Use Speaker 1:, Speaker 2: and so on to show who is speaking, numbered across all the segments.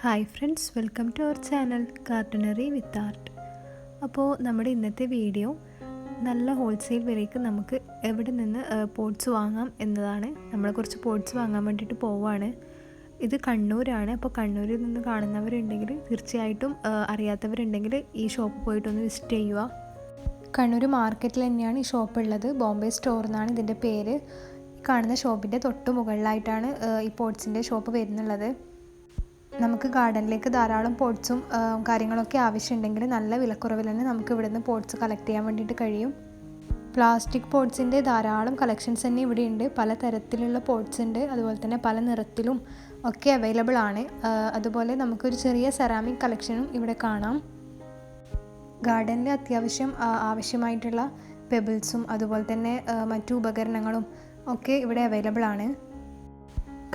Speaker 1: Hi friends welcome to our channel കാർട്ടണറി with art അപ്പോൾ നമ്മുടെ ഇന്നത്തെ വീഡിയോ നല്ല ഹോൾസെയിൽ വിലയ്ക്ക് നമുക്ക് എവിടെ നിന്ന് പോട്ട്സ് വാങ്ങാം എന്നതാണ്. നമ്മൾ കുറച്ച് പോട്ട്സ് വാങ്ങാൻ വേണ്ടിയിട്ട് പോവാണ്. ഇത് കണ്ണൂരാണ്. അപ്പോൾ കണ്ണൂരിൽ നിന്ന് കാണുന്നവരുണ്ടെങ്കിൽ തീർച്ചയായിട്ടും അറിയാത്തവരുണ്ടെങ്കിൽ ഈ ഷോപ്പ് പോയിട്ടൊന്ന് വിസിറ്റ് ചെയ്യുക. കണ്ണൂർ മാർക്കറ്റിൽ തന്നെയാണ് ഈ ഷോപ്പ് ഉള്ളത്. ബോംബെ സ്റ്റോർ എന്നാണ് ഇതിന്റെ പേര്. കാണുന്ന ഷോപ്പിന്റെ തൊട്ട് മുകളിലായിട്ടാണ് ഈ പോട്ട്സിന്റെ ഷോപ്പ് വരുന്നുള്ളത്. നമുക്ക് ഗാർഡനിലേക്ക് ധാരാളം പോട്ട്സും കാര്യങ്ങളൊക്കെ ആവശ്യമുണ്ടെങ്കിൽ നല്ല വിലക്കുറവിൽ തന്നെ നമുക്ക് ഇവിടുന്ന് പോട്ട്സ് കളക്ട് ചെയ്യാൻ വേണ്ടിയിട്ട് കഴിയും. പ്ലാസ്റ്റിക് പോട്ട്സിന്റെ ധാരാളം കളക്ഷൻസ് തന്നെ ഇവിടെ ഉണ്ട്. പല തരത്തിലുള്ള പോട്ട്സ് ഉണ്ട്. അതുപോലെ തന്നെ പല നിറത്തിലും ഒക്കെ അവൈലബിൾ ആണ്. അതുപോലെ നമുക്കൊരു ചെറിയ സെറാമിക് കളക്ഷനും ഇവിടെ കാണാം. ഗാർഡനിൽ അത്യാവശ്യം ആവശ്യമായിട്ടുള്ള പെബിൾസും അതുപോലെ തന്നെ മറ്റു ഉപകരണങ്ങളും ഒക്കെ ഇവിടെ അവൈലബിൾ ആണ്.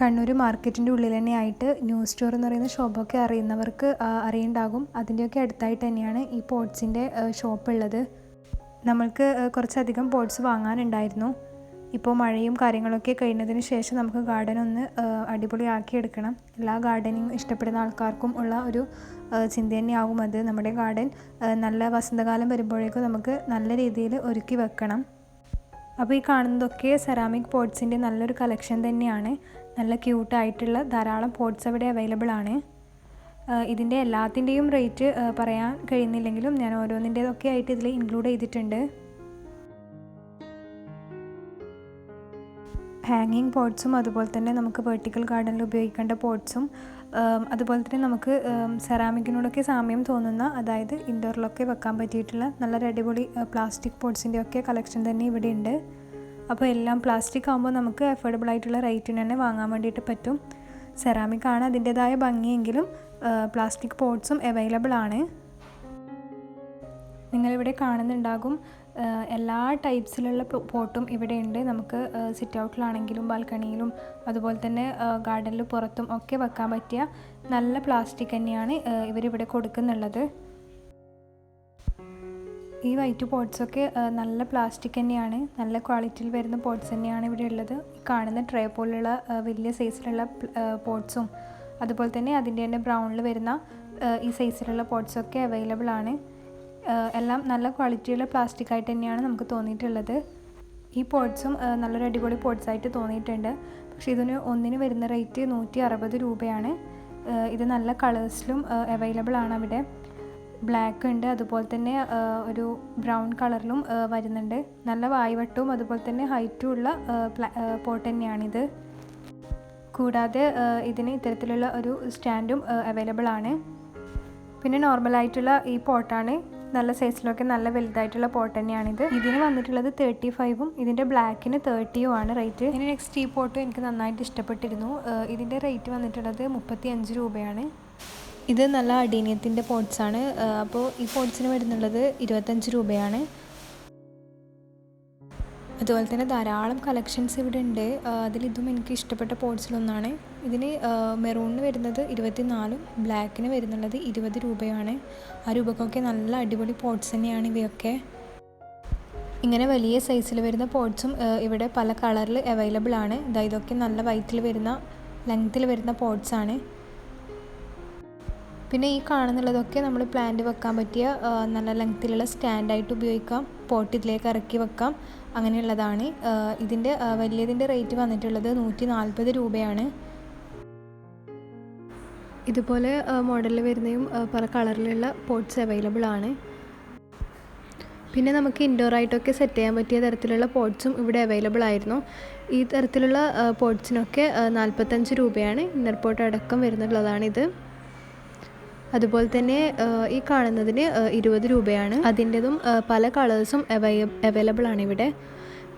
Speaker 1: കണ്ണൂർ മാർക്കറ്റിന്റെ ഉള്ളിൽ തന്നെ ആയിട്ട് ന്യൂ സ്റ്റോർ എന്ന് പറയുന്ന ഷോപ്പൊക്കെ അറിയുന്നവർക്ക് അറിയണ്ടാകും. അതിന്റെയൊക്കെ അടുത്തായിട്ട് തന്നെയാണ് ഈ പോട്ട്സിന്റെ ഷോപ്പ് ഉള്ളത് നമ്മൾക്ക് കുറച്ചധികം പോട്ട്സ് വാങ്ങാനുണ്ടായിരുന്നു. ഇപ്പോൾ മഴയും കാര്യങ്ങളൊക്കെ കഴിഞ്ഞതിന് ശേഷം നമുക്ക് ഗാർഡൻ ഒന്ന് അടിപൊളിയാക്കി എടുക്കണം. എല്ലാ ഗാർഡനിങ് ഇഷ്ടപ്പെടുന്ന ആൾക്കാർക്കും ഉള്ള ഒരു ചിന്ത തന്നെയാകും അത്. നമ്മുടെ ഗാർഡൻ നല്ല വസന്തകാലം വരുമ്പോഴേക്കും നമുക്ക് നല്ല രീതിയിൽ ഒരുക്കി വെക്കണം. അപ്പോൾ ഈ കാണുന്നതൊക്കെ സെറാമിക് പോട്ട്സിന്റെ നല്ലൊരു കളക്ഷൻ തന്നെയാണ്. നല്ല ക്യൂട്ടായിട്ടുള്ള ധാരാളം പോട്ട്സ് അവിടെ അവൈലബിൾ ആണ്. ഇതിന്റെ എല്ലാത്തിന്റെയും റേറ്റ് പറയാൻ കഴിയുന്നില്ലെങ്കിലും ഞാൻ ഓരോന്നിന്റെതൊക്കെ ആയിട്ട് ഇതിൽ ഇൻക്ലൂഡ് ചെയ്തിട്ടുണ്ട്. ഹാങ്ങിങ് പോട്ട്സും അതുപോലെ തന്നെ നമുക്ക് വെർട്ടിക്കൽ ഗാർഡനിൽ ഉപയോഗിക്കേണ്ട പോട്ട്സും അതുപോലെ തന്നെ നമുക്ക് സെറാമിക്കിനോടൊക്കെ സാമ്യം തോന്നുന്ന അതായത് ഇൻഡോറിലൊക്കെ വെക്കാൻ പറ്റിയിട്ടുള്ള നല്ല അടിപൊളി പ്ലാസ്റ്റിക് പോട്ട്സിന്റെ ഒക്കെ കളക്ഷൻ തന്നെ ഇവിടെ ഉണ്ട് അപ്പോൾ എല്ലാം പ്ലാസ്റ്റിക് ആകുമ്പോൾ നമുക്ക് അഫോർഡബിൾ ആയിട്ടുള്ള റേറ്റിന് തന്നെ വാങ്ങാൻ വേണ്ടിയിട്ട് പറ്റും. സെറാമിക് ആണ് അതിന്റെതായ ഭംഗിയെങ്കിലും പ്ലാസ്റ്റിക് പോട്ട്സും അവൈലബിൾ ആണ്. നിങ്ങളിവിടെ കാണുന്നുണ്ടാകും എല്ലാ ടൈപ്സിലുള്ള പോട്ടും ഇവിടെ ഉണ്ട് നമുക്ക് സിറ്റ് ഔട്ടിലാണെങ്കിലും ബാൽക്കണിയിലും അതുപോലെ തന്നെ ഗാർഡനിൽ പുറത്തും ഒക്കെ വെക്കാൻ പറ്റിയ നല്ല പ്ലാസ്റ്റിക് തന്നെയാണ് ഇവരിവിടെ കൊടുക്കുന്നുള്ളത്. ഈ വൈറ്റ് പോട്ട്സൊക്കെ നല്ല പ്ലാസ്റ്റിക് തന്നെയാണ്. നല്ല ക്വാളിറ്റിയിൽ വരുന്ന പോട്ട്സ് തന്നെയാണ് ഇവിടെ ഉള്ളത്. കാണുന്ന ട്രേ പോലുള്ള വലിയ സൈസിലുള്ള പോട്ട്സും അതുപോലെ തന്നെ അതിന്റെ തന്നെ ബ്രൗണിൽ വരുന്ന ഈ സൈസിലുള്ള പോട്ട്സൊക്കെ അവൈലബിൾ ആണ്. എല്ലാം നല്ല ക്വാളിറ്റിയുള്ള പ്ലാസ്റ്റിക് ആയിട്ട് തന്നെയാണ് നമുക്ക് തോന്നിയിട്ടുള്ളത്. ഈ പോട്ട്സും നല്ലൊരു അടിപൊളി പോട്ട്സ് ആയിട്ട് തോന്നിയിട്ടുണ്ട്. പക്ഷേ ഇതിന് ഒന്നിന് വരുന്ന റേറ്റ് നൂറ്റി അറുപത് രൂപയാണ്. ഇത് നല്ല കളേഴ്സിലും അവൈലബിൾ ആണ് അവിടെ. ബ്ലാക്ക് ഉണ്ട്. അതുപോലെ തന്നെ ഒരു ബ്രൗൺ കളറിലും വരുന്നുണ്ട്. നല്ല വായ്വട്ടവും അതുപോലെ തന്നെ ഹൈറ്റും ഉള്ള പോട്ട് തന്നെയാണിത്. കൂടാതെ ഇതിന് ഇത്തരത്തിലുള്ള ഒരു സ്റ്റാൻഡും അവൈലബിൾ ആണ്. പിന്നെ നോർമലായിട്ടുള്ള ഈ പോട്ടാണ് നല്ല സൈസിലൊക്കെ നല്ല വലുതായിട്ടുള്ള പോട്ട് തന്നെയാണിത്. ഇതിന് വന്നിട്ടുള്ളത് തേർട്ടി ഫൈവും ഇതിന്റെ ബ്ലാക്കിന് തേർട്ടിയും ആണ് റേറ്റ് ഇതിന് നെക്സ്റ്റ് ഈ പോട്ടും എനിക്ക് നന്നായിട്ട് ഇഷ്ടപ്പെട്ടിരുന്നു. ഇതിന്റെ റേറ്റ് വന്നിട്ടുള്ളത് മുപ്പത്തി അഞ്ച് രൂപയാണ്. ഇത് നല്ല അടീനിയത്തിന്റെ പോട്ട്സാണ്. അപ്പോൾ ഈ പോട്ട്സിന് വരുന്നുള്ളത് ഇരുപത്തഞ്ച് രൂപയാണ്. അതുപോലെ തന്നെ ധാരാളം കളക്ഷൻസ് ഇവിടെ ഉണ്ട്. അതിലിതും എനിക്ക് ഇഷ്ടപ്പെട്ട പോട്ട്സിലൊന്നാണ്. ഇതിന് മെറൂണിന് വരുന്നത് ഇരുപത്തിനാലും ബ്ലാക്കിന് വരുന്നുള്ളത് ഇരുപത് രൂപയാണ്. ആ രൂപക്കൊക്കെ നല്ല അടിപൊളി പോട്ട്സ് തന്നെയാണ് ഇവയൊക്കെ. ഇങ്ങനെ വലിയ സൈസിൽ വരുന്ന പോട്ട്സും ഇവിടെ പല കളറിൽ അവൈലബിൾ ആണ്. ഇതാ ഇതൊക്കെ നല്ല വൈറ്റിൽ വരുന്ന ലെങ്ത്തിൽ വരുന്ന പോട്ട്സ് ആണ് പിന്നെ ഈ കാണുന്നുള്ളതൊക്കെ നമ്മൾ പ്ലാന്റ് വെക്കാൻ പറ്റിയ നല്ല ലെങ്ത്തിലുള്ള സ്റ്റാൻഡായിട്ട് ഉപയോഗിക്കാം. പോട്ട് ഇതിലേക്ക് ഇറക്കി വെക്കാം. അങ്ങനെയുള്ളതാണ്. ഇതിന്റെ വലിയതിന്റെ റേറ്റ് വന്നിട്ടുള്ളത് നൂറ്റി നാൽപ്പത് രൂപയാണ്. ഇതുപോലെ മോഡലിൽ വരുന്നതും പല കളറിലുള്ള പോട്ട്സ് അവൈലബിൾ ആണ്. പിന്നെ നമുക്ക് ഇൻഡോർ ആയിട്ടൊക്കെ സെറ്റ് ചെയ്യാൻ പറ്റിയ തരത്തിലുള്ള പോട്ട്സും ഇവിടെ അവൈലബിൾ ആയിരുന്നു. ഈ തരത്തിലുള്ള പോട്ട്സിനൊക്കെ നാൽപ്പത്തഞ്ച് രൂപയാണ്. ഇന്നർ പോട്ട് അടക്കം വരുന്നുള്ളതാണിത്. അതുപോലെ തന്നെ ഈ കാണുന്നതിന് ഇരുപത് രൂപയാണ്. അതിന്റെതും പല കളേഴ്സും അവൈലബിൾ ആണ് ഇവിടെ.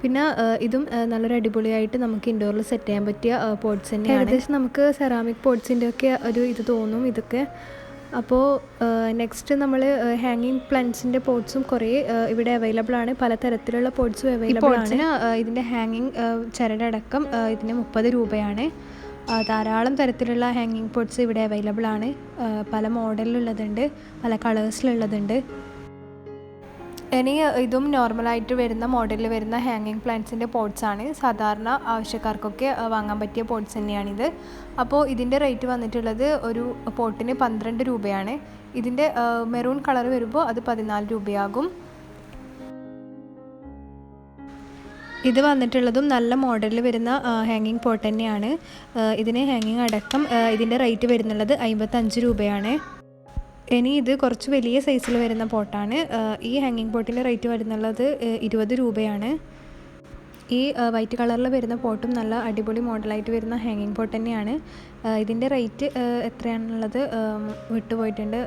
Speaker 1: പിന്നെ ഇതും നല്ലൊരു അടിപൊളിയായിട്ട് നമുക്ക് ഇൻഡോറിൽ സെറ്റ് ചെയ്യാൻ പറ്റിയ പോട്ട്സ് തന്നെയാണ്. ഏകദേശം നമുക്ക് സെറാമിക് പോട്ട്സിന്റെ ഒക്കെ ഒരു ഇത് തോന്നും ഇതൊക്കെ. അപ്പോൾ നെക്സ്റ്റ് നമ്മൾ ഹാങ്ങിങ് പ്ലാന്റ്സിന്റെ പോട്ട്സും കുറേ ഇവിടെ അവൈലബിൾ ആണ്. പല തരത്തിലുള്ള പോട്ട്സും അവൈലബിൾ ആണ്. ഇതിന്റെ ഹാങ്ങിങ് ചരടടക്കം ഇതിന് മുപ്പത് രൂപയാണ്. ധാരാളം തരത്തിലുള്ള ഹാങ്ങിങ് പോട്ട്സ് ഇവിടെ അവൈലബിൾ ആണ്. പല മോഡലിലുള്ളതുണ്ട് പല കളേഴ്സിലുള്ളതുണ്ട് ഇനി ഇതും നോർമലായിട്ട് വരുന്ന മോഡലിൽ വരുന്ന ഹാങ്ങിങ് പ്ലാന്റ്സിന്റെ ആണ്. സാധാരണ ആവശ്യക്കാർക്കൊക്കെ വാങ്ങാൻ പറ്റിയ പോട്ട്സ് തന്നെയാണിത്. അപ്പോൾ ഇതിന്റെ റേറ്റ് വന്നിട്ടുള്ളത് ഒരു പോട്ടിന് പന്ത്രണ്ട് രൂപയാണ്. ഇതിന്റെ മെറൂൺ കളർ വരുമ്പോൾ അത് പതിനാല് രൂപയാകും. ഇത് വന്നിട്ടുള്ളതും നല്ല മോഡലിൽ വരുന്ന ഹാങ്ങിങ് പോട്ട് തന്നെയാണ്. ഇതിന് ഹാങ്ങിങ് അടക്കം ഇതിന്റെ റേറ്റ് വരുന്നുള്ളത് അമ്പത്തഞ്ച് രൂപയാണ്. ഇനി ഇത് കുറച്ച് വലിയ സൈസിൽ വരുന്ന പോട്ടാണ് ഈ ഹാങ്ങിങ് പോട്ടിന്റെ റേറ്റ് വരുന്നുള്ളത് ഇരുപത് രൂപയാണ്. ഈ വൈറ്റ് കളറിൽ വരുന്ന പോട്ടും നല്ല അടിപൊളി മോഡലായിട്ട് വരുന്ന ഹാങ്ങിങ് പോട്ട് തന്നെയാണ്. ഇതിന്റെ റേറ്റ് എത്രയാണുള്ളത് വിട്ടുപോയിട്ടുണ്ട്.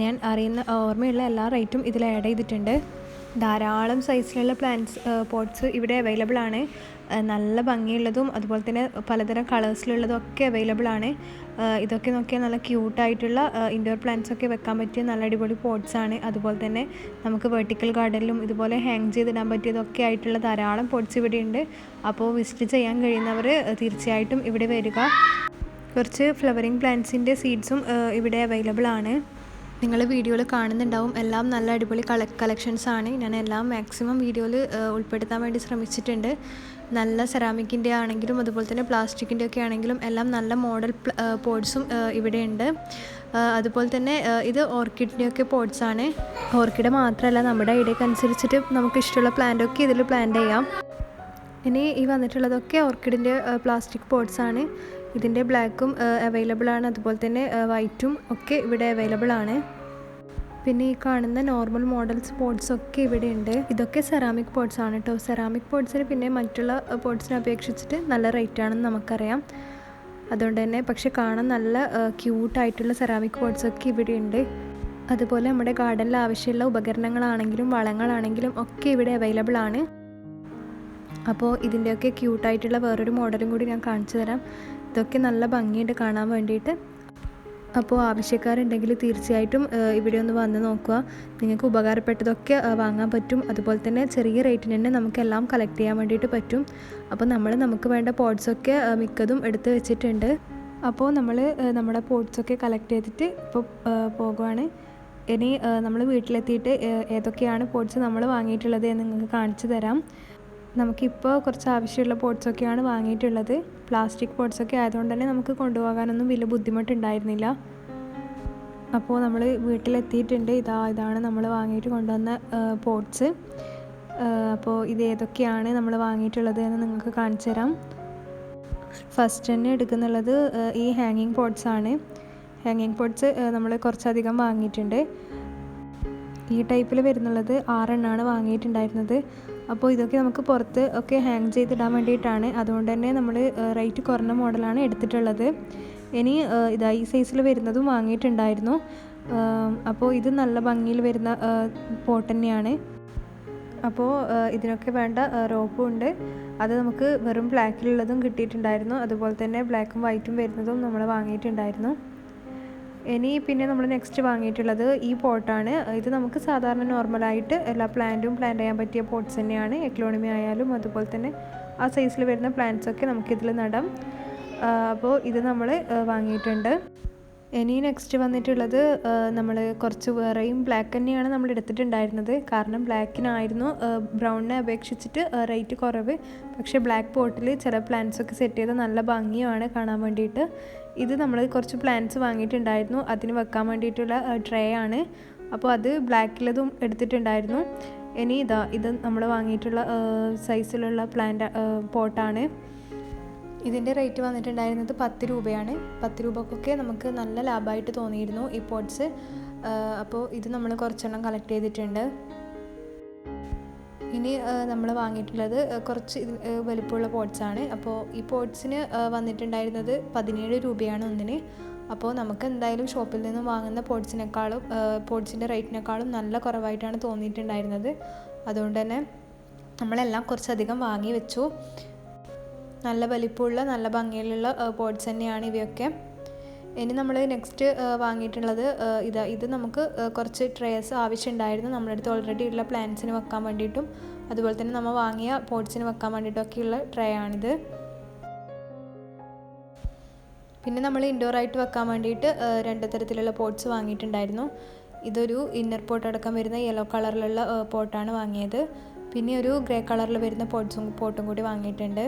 Speaker 1: ഞാൻ അറിയുന്ന ഓർമ്മയുള്ള എല്ലാ റേറ്റും ഇതിൽ ആഡ് ചെയ്തിട്ടുണ്ട്. ധാരാളം സൈസിലുള്ള പ്ലാന്റ്സ് പോട്ട്സ് ഇവിടെ അവൈലബിൾ ആണ്. നല്ല ഭംഗിയുള്ളതും അതുപോലെ തന്നെ പലതരം കളേഴ്സിലുള്ളതും ഒക്കെ അവൈലബിൾ ആണ്. ഇതൊക്കെ നോക്കിയാൽ നല്ല ക്യൂട്ടായിട്ടുള്ള ഇൻഡോർ പ്ലാന്റ്സ് ഒക്കെ വെക്കാൻ പറ്റിയ നല്ല അടിപൊളി പോട്ട്സ് ആണ്. അതുപോലെ തന്നെ നമുക്ക് വെർട്ടിക്കൽ ഗാർഡനിലും ഇതുപോലെ ഹാങ് ചെയ്തിടാൻ പറ്റിയതൊക്കെ ആയിട്ടുള്ള ധാരാളം പോട്ട്സ് ഇവിടെ ഉണ്ട്. അപ്പോൾ വിസിറ്റ് ചെയ്യാൻ കഴിയുന്നവർ തീർച്ചയായിട്ടും ഇവിടെ വരിക. കുറച്ച് ഫ്ലവറിങ് പ്ലാന്റ്സിന്റെ സീഡ്സും ഇവിടെ അവൈലബിൾ ആണ്. നിങ്ങൾ വീഡിയോയിൽ കാണുന്നുണ്ടാവും. എല്ലാം നല്ല അടിപൊളി കള കളക്ഷൻസ് ആണ്. ഞാൻ എല്ലാം മാക്സിമം വീഡിയോയിൽ ഉൾപ്പെടുത്താൻ വേണ്ടി ശ്രമിച്ചിട്ടുണ്ട്. നല്ല സെറാമിക്കിന്റെ ആണെങ്കിലും അതുപോലെ തന്നെ പ്ലാസ്റ്റിക്കിന്റെ ഒക്കെ ആണെങ്കിലും എല്ലാം നല്ല മോഡൽ പോഡ്സും ഇവിടെ ഉണ്ട്. അതുപോലെ തന്നെ ഇത് ഓർക്കിഡിന്റെ ഒക്കെ പോട്ട്സ് ആണ്. ഓർക്കിഡ് മാത്രമല്ല നമ്മുടെ ഐഡിയക്ക് അനുസരിച്ചിട്ട് നമുക്ക് ഇഷ്ടമുള്ള പ്ലാന്റൊക്കെ ഇതിൽ പ്ലാന്റ് ചെയ്യാം. ഇനി ഈ വന്നിട്ടുള്ളതൊക്കെ ഓർക്കിഡിന്റെ പ്ലാസ്റ്റിക് പോഡ്സാണ് ഇതിന്റെ ബ്ലാക്കും അവൈലബിൾ ആണ് അതുപോലെ തന്നെ വൈറ്റും ഒക്കെ ഇവിടെ അവൈലബിൾ ആണ് പിന്നെ ഈ കാണുന്ന നോർമൽ മോഡൽ പോട്ട്സ് ഒക്കെ ഇവിടെ ഉണ്ട് ഇതൊക്കെ സെറാമിക് പോട്ട്സ് ആണ് കേട്ടോ സെറാമിക് പോട്ട്സിന് പിന്നെ മറ്റുള്ള പോട്ട്സിനെ അപേക്ഷിച്ചിട്ട് നല്ല റേറ്റ് ആണെന്ന് നമുക്കറിയാം. അതുകൊണ്ട് തന്നെ പക്ഷെ കാണാൻ നല്ല ക്യൂട്ടായിട്ടുള്ള സെറാമിക് പോട്ട്സ് ഒക്കെ ഇവിടെ ഉണ്ട് അതുപോലെ നമ്മുടെ ഗാർഡനിൽ ആവശ്യമുള്ള ഉപകരണങ്ങളാണെങ്കിലും വളങ്ങളാണെങ്കിലും ഒക്കെ ഇവിടെ അവൈലബിൾ ആണ്. അപ്പോൾ ഇതിന്റെയൊക്കെ ക്യൂട്ടായിട്ടുള്ള വേറൊരു മോഡലും കൂടി ഞാൻ കാണിച്ചു തരാം. ഇതൊക്കെ നല്ല ഭംഗിയുണ്ട് കാണാൻ വേണ്ടിയിട്ട്. അപ്പോൾ ആവശ്യക്കാരുണ്ടെങ്കിൽ തീർച്ചയായിട്ടും ഇവിടെ ഒന്ന് വന്ന് നോക്കുക. നിങ്ങൾക്ക് ഉപകാരപ്പെട്ടതൊക്കെ വാങ്ങാൻ പറ്റും. അതുപോലെ തന്നെ ചെറിയ റേറ്റിന് തന്നെ നമുക്കെല്ലാം കളക്ട് ചെയ്യാൻ വേണ്ടിയിട്ട് പറ്റും. അപ്പോൾ നമ്മൾ നമുക്ക് വേണ്ട പോട്ട്സൊക്കെ മിക്കതും എടുത്ത് വെച്ചിട്ടുണ്ട്. അപ്പോൾ നമ്മൾ നമ്മുടെ പോട്ട്സൊക്കെ കളക്ട് ചെയ്തിട്ട് ഇപ്പോൾ പോകുവാണ് ഇനി നമ്മൾ വീട്ടിലെത്തിയിട്ട് ഏതൊക്കെയാണ് പോട്ട്സ് നമ്മൾ വാങ്ങിയിട്ടുള്ളത് എന്ന് നിങ്ങൾക്ക് കാണിച്ചു തരാം. നമുക്കിപ്പോൾ കുറച്ച് ആവശ്യമുള്ള പോട്ട്സൊക്കെയാണ് വാങ്ങിയിട്ടുള്ളത്. പ്ലാസ്റ്റിക് പോട്ട്സൊക്കെ ആയതുകൊണ്ട് തന്നെ നമുക്ക് കൊണ്ടുപോകാനൊന്നും വലിയ ബുദ്ധിമുട്ടുണ്ടായിരുന്നില്ല. അപ്പോൾ നമ്മൾ വീട്ടിലെത്തിയിട്ടുണ്ട്. ഇതാ ഇതാണ് നമ്മൾ വാങ്ങിയിട്ട് കൊണ്ടുവന്ന പോട്ട്സ് അപ്പോൾ ഇത് ഏതൊക്കെയാണ് നമ്മൾ വാങ്ങിയിട്ടുള്ളത് എന്ന് നിങ്ങൾക്ക് കാണിച്ചു തരാം. ഫസ്റ്റ് തന്നെ എടുക്കുന്നുള്ളത് ഈ ഹാങ്ങിങ് പോട്ട്സ് ആണ്. ഹാങ്ങിങ് പോട്ട്സ് നമ്മൾ കുറച്ചധികം വാങ്ങിയിട്ടുണ്ട്. ഈ ടൈപ്പിൽ വരുന്നുള്ളത് ആറെണ്ണമാണ് വാങ്ങിയിട്ടുണ്ടായിരുന്നത്. അപ്പോൾ ഇതൊക്കെ നമുക്ക് പുറത്ത് ഒക്കെ ഹാങ് ചെയ്തിടാൻ വേണ്ടിയിട്ടാണ്. അതുകൊണ്ട് തന്നെ നമ്മൾ റേറ്റ് കുറഞ്ഞ മോഡലാണ് എടുത്തിട്ടുള്ളത്. ഇനി ഇതാ ഈ സൈസിൽ വരുന്നതും വാങ്ങിയിട്ടുണ്ടായിരുന്നു. അപ്പോൾ ഇത് നല്ല ഭംഗിയിൽ വരുന്ന പോട്ട് തന്നെയാണ്. അപ്പോൾ ഇതിനൊക്കെ വേണ്ട റോപ്പും ഉണ്ട്. അത് നമുക്ക് വെറും ബ്ലാക്കിലുള്ളതും കിട്ടിയിട്ടുണ്ടായിരുന്നു. അതുപോലെ തന്നെ ബ്ലാക്കും വൈറ്റും വരുന്നതും നമ്മൾ വാങ്ങിയിട്ടുണ്ടായിരുന്നു. ഇനി പിന്നെ നമ്മൾ നെക്സ്റ്റ് വാങ്ങിയിട്ടുള്ളത് ഈ പോട്ടാണ് ഇത് നമുക്ക് സാധാരണ നോർമലായിട്ട് എല്ലാ പ്ലാന്റും പ്ലാന്റ് ചെയ്യാൻ പറ്റിയ പോട്ട്സ് തന്നെയാണ്. എക്ലോണമി ആയാലും അതുപോലെ തന്നെ ആ സൈസിൽ വരുന്ന പ്ലാന്റ്സൊക്കെ നമുക്കിതിൽ നടാം. അപ്പോൾ ഇത് നമ്മൾ വാങ്ങിയിട്ടുണ്ട്. ഇനി നെക്സ്റ്റ് വന്നിട്ടുള്ളത് നമ്മൾ കുറച്ച് വേറെയും ബ്ലാക്ക് തന്നെയാണ് നമ്മൾ എടുത്തിട്ടുണ്ടായിരുന്നത്. കാരണം ബ്ലാക്കിനായിരുന്നു ബ്രൗണിനെ അപേക്ഷിച്ചിട്ട് റേറ്റ് കുറവ്. പക്ഷേ ബ്ലാക്ക് പോട്ടിൽ ചില പ്ലാന്റ്സൊക്കെ സെറ്റ് ചെയ്ത് നല്ല ഭംഗിയാണ് കാണാൻ വേണ്ടിയിട്ട്. ഇത് നമ്മൾ കുറച്ച് പ്ലാന്റ്സ് വാങ്ങിയിട്ടുണ്ടായിരുന്നു. അതിന് വെക്കാൻ വേണ്ടിയിട്ടുള്ള ട്രേ ആണ്. അപ്പോൾ അത് ബ്ലാക്കിലതും എടുത്തിട്ടുണ്ടായിരുന്നു. ഇനി ഇതാ ഇത് നമ്മൾ വാങ്ങിയിട്ടുള്ള സൈസിലുള്ള പ്ലാന്റ് പോട്ടാണ് ഇതിന്റെ റേറ്റ് വന്നിട്ടുണ്ടായിരുന്നത് പത്ത് രൂപയാണ്. പത്ത് രൂപക്കൊക്കെ നമുക്ക് നല്ല ലാഭമായിട്ട് തോന്നിയിരുന്നു ഈ പോട്ട്സ് അപ്പോൾ ഇത് നമ്മൾ കുറച്ചെണ്ണം കളക്ട് ചെയ്തിട്ടുണ്ട്. ഇനി നമ്മൾ വാങ്ങിയിട്ടുള്ളത് കുറച്ച് വലിപ്പമുള്ള പോട്ട്സാണ് അപ്പോൾ ഈ പോട്ട്സിന് വന്നിട്ടുണ്ടായിരുന്നത് പതിനേഴ് രൂപയാണ് ഒന്നിന്. അപ്പോൾ നമുക്ക് എന്തായാലും ഷോപ്പിൽ നിന്ന് വാങ്ങുന്ന പോട്ട്സിനേക്കാളും പോട്ട്സിന്റെ റേറ്റിനേക്കാളും നല്ല കുറവായിട്ടാണ് തോന്നിയിട്ടുണ്ടായിരുന്നത്. അതുകൊണ്ട് തന്നെ നമ്മളെല്ലാം കുറച്ചധികം വാങ്ങി വെച്ചു. നല്ല വലിപ്പമുള്ള നല്ല ഭംഗിയിലുള്ള പോട്ട്സ് തന്നെയാണ് ഇവയൊക്കെ. ഇനി നമ്മൾ നെക്സ്റ്റ് വാങ്ങിയിട്ടുള്ളത് ഇതാ ഇത് നമുക്ക് കുറച്ച് ട്രേസ് ആവശ്യമുണ്ടായിരുന്നു. നമ്മുടെ അടുത്ത് ഓൾറെഡി ഉള്ള പ്ലാന്റ്സിന് വെക്കാൻ വേണ്ടിയിട്ടും അതുപോലെ തന്നെ നമ്മൾ വാങ്ങിയ പോട്ട്സിന് വെക്കാൻ വേണ്ടിയിട്ടൊക്കെയുള്ള ട്രേ ആണിത്. പിന്നെ നമ്മൾ ഇൻഡോർ ആയിട്ട് വെക്കാൻ വേണ്ടിയിട്ട് രണ്ട് തരത്തിലുള്ള പോട്ട്സ് വാങ്ങിയിട്ടുണ്ടായിരുന്നു. ഇതൊരു ഇന്നർ പോട്ട് അടക്കം വരുന്ന യെല്ലോ കളറിലുള്ള പോട്ടാണ് വാങ്ങിയത്. പിന്നെ ഒരു ഗ്രേ കളറിൽ വരുന്ന പോട്ട്സും പോട്ടും കൂടി വാങ്ങിയിട്ടുണ്ട്.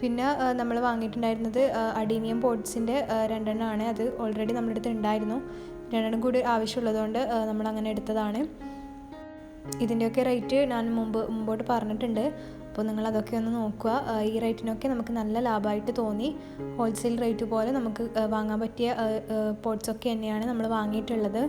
Speaker 1: പിന്നെ നമ്മൾ വാങ്ങിയിട്ടുണ്ടായിരുന്നത് അഡീനിയം പോട്ട്സിന്റെ രണ്ടെണ്ണമാണ്. അത് ഓൾറെഡി നമ്മുടെ അടുത്ത് ഉണ്ടായിരുന്നു. രണ്ടെണ്ണം കൂടി ആവശ്യമുള്ളതുകൊണ്ട് നമ്മൾ അങ്ങനെ എടുത്തതാണ്. ഇതിന്റെയൊക്കെ റേറ്റ് ഞാൻ മുമ്പ് മുമ്പോട്ട് പറഞ്ഞിട്ടുണ്ട്. അപ്പോൾ നിങ്ങൾ അതൊക്കെ ഒന്ന് നോക്കുക. ഈ റേറ്റിനൊക്കെ നമുക്ക് നല്ല ലാഭമായിട്ട് തോന്നി. ഹോൾസെയിൽ റേറ്റ് പോലെ നമുക്ക് വാങ്ങാൻ പറ്റിയ പോട്ട്സൊക്കെ തന്നെയാണ് നമ്മൾ വാങ്ങിയിട്ടുള്ളത്.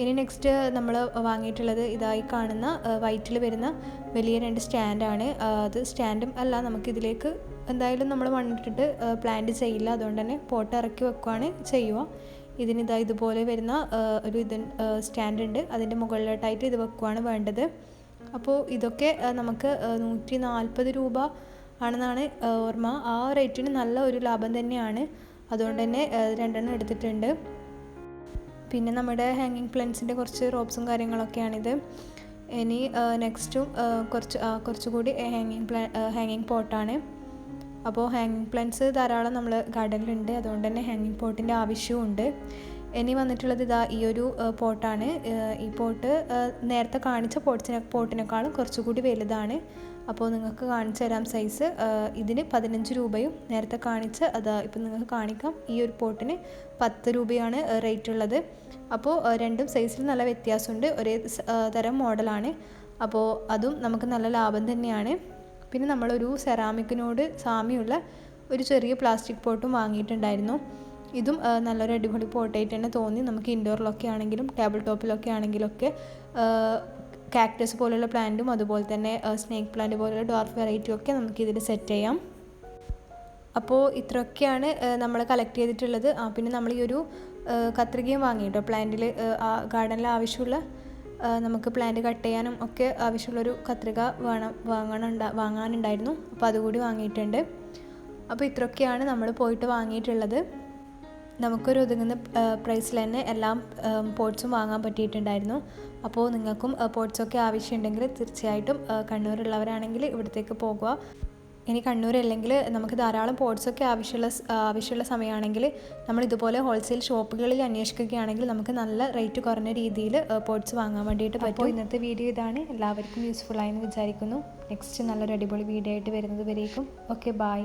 Speaker 1: ഇനി നെക്സ്റ്റ് നമ്മൾ വാങ്ങിയിട്ടുള്ളത് ഇതായി കാണുന്ന വൈറ്റിൽ വരുന്ന വലിയ രണ്ട് സ്റ്റാൻഡാണ് അത് സ്റ്റാൻഡും അല്ല നമുക്കിതിലേക്ക് എന്തായാലും നമ്മൾ മണ്ണിട്ടിട്ട് പ്ലാന്റ് ചെയ്യില്ല. അതുകൊണ്ട് തന്നെ പോട്ട് ഇറക്കി വെക്കുകയാണ് ചെയ്യുക. ഇതിനിതാ ഇതുപോലെ വരുന്ന ഒരു ഇത് സ്റ്റാൻഡ് ഉണ്ട്. അതിന്റെ മുകളിലോട്ടായിട്ട് ഇത് വെക്കുവാണ് വേണ്ടത്. അപ്പോൾ ഇതൊക്കെ നമുക്ക് നൂറ്റി നാൽപ്പത് രൂപ ആണെന്നാണ് ഓർമ്മ. ആ റേറ്റിന് നല്ല ഒരു ലാഭം തന്നെയാണ്. അതുകൊണ്ട് തന്നെ രണ്ടെണ്ണം എടുത്തിട്ടുണ്ട്. പിന്നെ നമ്മുടെ ഹാങ്ങിങ് പ്ലാന്റ്സിന്റെ കുറച്ച് റോപ്സും കാര്യങ്ങളൊക്കെയാണിത്. ഇനി നെക്സ്റ്റും കുറച്ച് കുറച്ചുകൂടി ഹാങ്ങിങ് പ്ലാ ഹാങ്ങിങ് പോട്ടാണ് അപ്പോൾ ഹാങ്ങിങ് പ്ലാന്റ്സ് ധാരാളം നമ്മൾ ഗാർഡനിലുണ്ട് അതുകൊണ്ട് തന്നെ ഹാങ്ങിങ് പോട്ടിന്റെ ആവശ്യമുണ്ട് ഇനി വന്നിട്ടുള്ളത് ഇതാ ഈ ഒരു പോട്ടാണ് ഈ പോട്ട് നേരത്തെ കാണിച്ച പോട്ട്സിനെ പോട്ടിനേക്കാളും കുറച്ചുകൂടി വലുതാണ്. അപ്പോൾ നിങ്ങൾക്ക് കാണിച്ചു തരാം സൈസ് ഇതിന് പതിനഞ്ച് രൂപയും നേരത്തെ കാണിച്ച അതാ ഇപ്പം നിങ്ങൾക്ക് കാണിക്കാം. ഈ ഒരു പോട്ടിന് പത്ത് രൂപയാണ് റേറ്റ് ഉള്ളത്. അപ്പോൾ രണ്ടും സൈസിൽ നല്ല വ്യത്യാസമുണ്ട്. ഒരേ തരം മോഡലാണ്. അപ്പോൾ അതും നമുക്ക് നല്ല ലാഭം തന്നെയാണ്. പിന്നെ നമ്മളൊരു സെറാമിക്കിനോട് സാമ്യമുള്ള ഒരു ചെറിയ പ്ലാസ്റ്റിക് പോട്ടും വാങ്ങിയിട്ടുണ്ടായിരുന്നു. ഇതും നല്ലൊരു അടിപൊളി പോട്ടായിട്ട് തന്നെ തോന്നി. നമുക്ക് ഇൻഡോറിലൊക്കെ ആണെങ്കിലും ടേബിൾ ടോപ്പിലൊക്കെ ആണെങ്കിലൊക്കെ കാക്ടസ് പോലുള്ള പ്ലാന്റും അതുപോലെ തന്നെ സ്നേക്ക് പ്ലാന്റ് പോലുള്ള ഡോർഫ് വെറൈറ്റിയും ഒക്കെ നമുക്ക് ഇതിൽ സെറ്റ് ചെയ്യാം. അപ്പോൾ ഇത്രയൊക്കെയാണ് നമ്മൾ കളക്ട് ചെയ്തിട്ടുള്ളത്. പിന്നെ നമ്മൾ ഈ ഒരു കത്രികയും വാങ്ങി കേട്ടോ പ്ലാന്റിൽ ഗാർഡനിൽ ആവശ്യമുള്ള നമുക്ക് പ്ലാന്റ് കട്ട് ചെയ്യാനും ഒക്കെ ആവശ്യമുള്ളൊരു കത്രിക വേണം വാങ്ങണുണ്ട വാങ്ങാനുണ്ടായിരുന്നു. അപ്പോൾ അതുകൂടി വാങ്ങിയിട്ടുണ്ട്. അപ്പോൾ ഇത്രയൊക്കെയാണ് നമ്മൾ പോയിട്ട് വാങ്ങിയിട്ടുള്ളത്. നമുക്കൊരു ഒതുങ്ങുന്ന പ്രൈസിൽ തന്നെ എല്ലാം പോട്ട്സും വാങ്ങാൻ പറ്റിയിട്ടുണ്ടായിരുന്നു. അപ്പോൾ നിങ്ങൾക്കും പോട്ട്സൊക്കെ ആവശ്യമുണ്ടെങ്കിൽ തീർച്ചയായിട്ടും കണ്ണൂരുള്ളവരാണെങ്കിൽ ഇവിടത്തേക്ക് പോകുക. ഇനി കണ്ണൂരല്ലെങ്കിൽ നമുക്ക് ധാരാളം പോട്ട്സൊക്കെ ആവശ്യമുള്ള ആവശ്യമുള്ള സമയമാണെങ്കിൽ നമ്മൾ ഇതുപോലെ ഹോൾസെയിൽ ഷോപ്പുകളിൽ അന്വേഷിക്കുകയാണെങ്കിൽ നമുക്ക് നല്ല റേറ്റ് കുറഞ്ഞ രീതിയിൽ പോട്ട്സ് വാങ്ങാൻ വേണ്ടിയിട്ട് പറ്റും. ഇന്നത്തെ വീഡിയോ ഇതാണ്. എല്ലാവർക്കും യൂസ്ഫുൾ ആയെന്ന് വിചാരിക്കുന്നു. നെക്സ്റ്റ് നല്ലൊരു അടിപൊളി വീഡിയോ ആയിട്ട് വരുന്നത് വരേക്കും. Okay bye